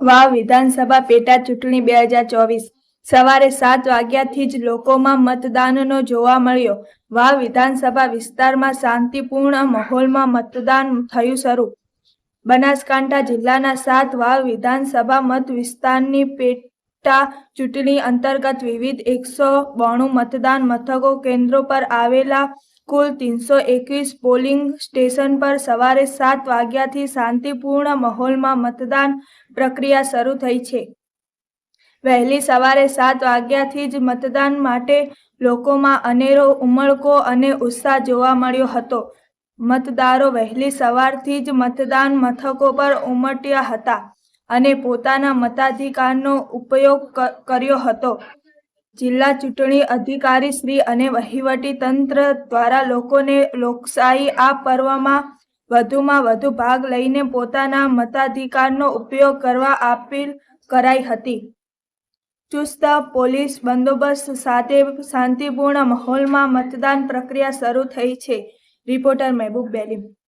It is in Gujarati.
વાવ વિધાનસભા પેટા ચૂંટણી બે હજાર ચોવીસ. સવારે સાત વાગ્યાથી જ લોકોમાં મતદાનનો જોવા મળ્યો. વાવ વિધાનસભા વિસ્તારમાં શાંતિપૂર્ણ માહોલમાં મતદાન થયું શરૂ. બનાસકાંઠા જિલ્લાના સાત વાવ વિધાનસભા મત વિસ્તારની પેટા ચૂંટણી અંતર્ગત વિવિધ એકસો બોણું મતદાન મથકો કેન્દ્રો પર આવેલા કુલ ત્રણસો એકવીસ પોલિંગ સ્ટેશન પર સવારે સાત વાગ્યાથી શાંતિપૂર્ણ માહોલમાં મતદાન પ્રક્રિયા શરૂ થઈ છે. વહેલી સવારે સાત વાગ્યાથી જ મતદાન માટે લોકોમાં અનેરો ઉમળકો અને ઉત્સાહ જોવા મળ્યો હતો. મતદારો વહેલી સવારથી જ મતદાન મથકો પર ઉમટ્યા હતા અને પોતાના મતાધિકારનો ઉપયોગ કર્યો હતો. જિલ્લા ચૂંટણી અધિકારી શ્રી અને વહીવટી તંત્ર દ્વારા લોકોને લોકશાહી આ પર્વમાં વધુમાં વધુ ભાગ લઈને પોતાના મતાધિકારનો ઉપયોગ કરવા અપીલ કરાઈ હતી. ચુસ્ત પોલીસ બંદોબસ્ત સાથે શાંતિપૂર્ણ માહોલમાં મતદાન પ્રક્રિયા શરૂ થઈ છે. રિપોર્ટર મહેબૂબ બેલીમ.